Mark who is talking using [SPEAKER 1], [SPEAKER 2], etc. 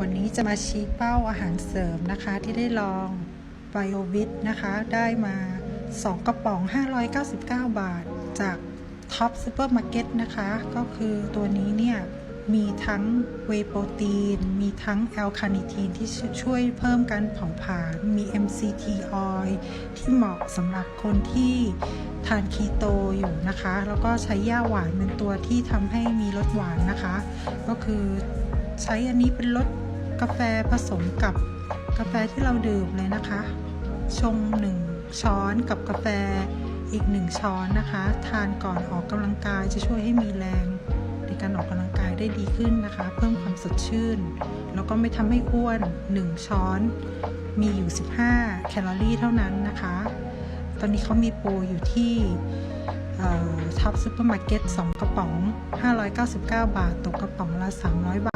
[SPEAKER 1] วันนี้จะมาชี้เป้าอาหารเสริมนะคะที่ได้ลองไบโอวิทนะคะ ได้มา 2 กระป๋อง 599 บาท จากท็อปซูเปอร์มาร์เก็ตนะคะ ก็คือตัวนี้เนี่ย มีทั้งเวโปรตีน มีทั้งแอลคาเนิทีนที่ช่วยเพิ่มการเผาผลาญมี MCT oil ที่เหมาะสำหรับคนที่ทานคีโตอยู่นะคะ แล้วก็ใช้ย่าหวานเป็นตัวที่ทำให้มีรสหวานนะคะ ก็คือใช้อันนี้เป็นรส กาแฟผสมกับกาแฟที่เราดื่มเลยนะคะ ชง 1 ช้อนกับกาแฟอีก 1 ช้อนนะคะ ทานก่อนออกกำลังกายจะช่วยให้มีแรง ในการออกกำลังกายได้ดีขึ้นนะคะ เพิ่มความสดชื่น แล้วก็ไม่ทำให้อ้วน 1 ช้อน มีอยู่ 15 แคลอรี่เท่านั้นนะคะ ตอนนี้เขามีโปรอยู่ที่ท็อปซูเปอร์มาร์เก็ต2กระป๋อง 599 บาทตกกระป๋องละ 300 บาท